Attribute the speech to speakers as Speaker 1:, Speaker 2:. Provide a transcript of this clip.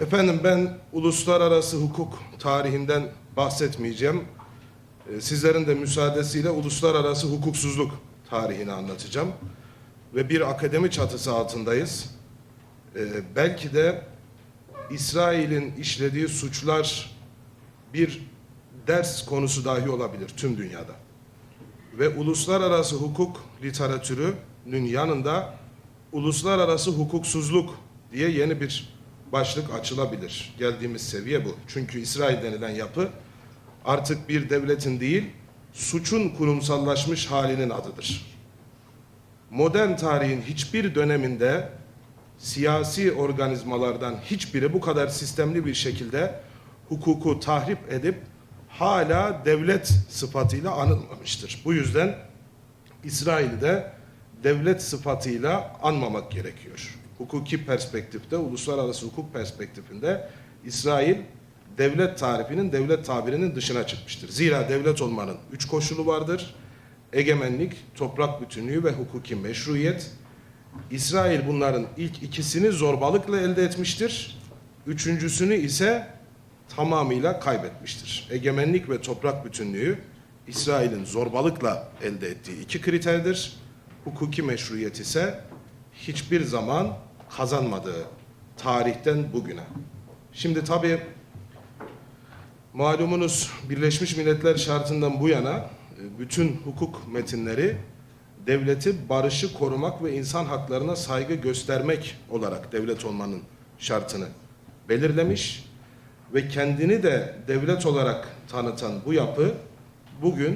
Speaker 1: Efendim ben uluslararası hukuk tarihinden bahsetmeyeceğim. Ee, Sizlerin de müsaadesiyle uluslararası hukuksuzluk tarihini anlatacağım. Ve bir akademi çatısı altındayız. Ee, Belki de İsrail'in işlediği suçlar bir ders konusu dahi olabilir tüm dünyada. Ve uluslararası hukuk literatürünün yanında uluslararası hukuksuzluk diye yeni bir başlık açılabilir. Geldiğimiz seviye bu. Çünkü İsrail denilen yapı artık bir devletin değil, suçun kurumsallaşmış halinin adıdır. Modern tarihin hiçbir döneminde siyasi organizmalardan hiçbiri bu kadar sistemli bir şekilde hukuku tahrip edip hala devlet sıfatıyla anılmamıştır. Bu yüzden İsrail'de devlet sıfatıyla anmamak gerekiyor. Hukuki perspektifte, uluslararası hukuk perspektifinde İsrail devlet tarifinin, devlet tabirinin dışına çıkmıştır. Zira devlet olmanın üç koşulu vardır. Egemenlik, toprak bütünlüğü ve hukuki meşruiyet. İsrail bunların ilk ikisini zorbalıkla elde etmiştir. Üçüncüsünü ise tamamıyla kaybetmiştir. Egemenlik ve toprak bütünlüğü İsrail'in zorbalıkla elde ettiği iki kriterdir. Hukuki meşruiyet ise hiçbir zaman kazanmadığı tarihten bugüne. Şimdi tabii malumunuz Birleşmiş Milletler şartından bu yana e, bütün hukuk metinleri devleti barışı korumak ve insan haklarına saygı göstermek olarak devlet olmanın şartını belirlemiş ve kendini de devlet olarak tanıtan bu yapı bugün